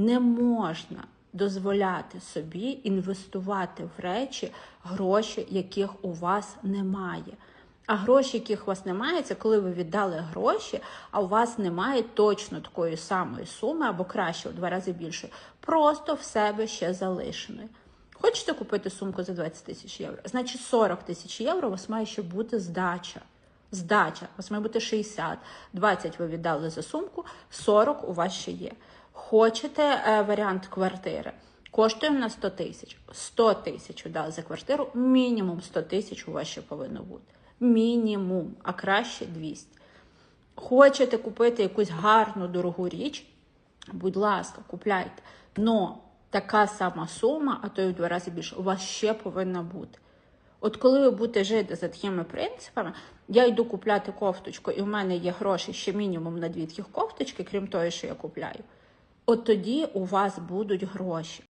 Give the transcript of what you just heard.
Не можна дозволяти собі інвестувати в речі гроші, яких у вас немає. А гроші, яких у вас немає, це коли ви віддали гроші, а у вас немає точно такої самої суми, або краще в два рази більше, просто в себе ще залишеної. Хочете купити сумку за 20 тисяч євро? Значить 40 тисяч євро у вас має ще бути здача. Здача, у вас має бути 60, 20 ви віддали за сумку, 40 у вас ще є. Хочете е, варіант квартири? Коштує на 100 тисяч. 100 тисяч віддали за квартиру, мінімум 100 тисяч у вас ще повинно бути. Мінімум, а краще 200. Хочете купити якусь гарну дорогу річ? Будь ласка, купляйте. Но така сама сума, а то й в два рази більше, у вас ще повинна бути. От коли ви будете жити за такими принципами, я йду купляти кофточку, і в мене є гроші ще мінімум на дві таких кофточки, крім того, що я купляю. От тоді у вас будуть гроші.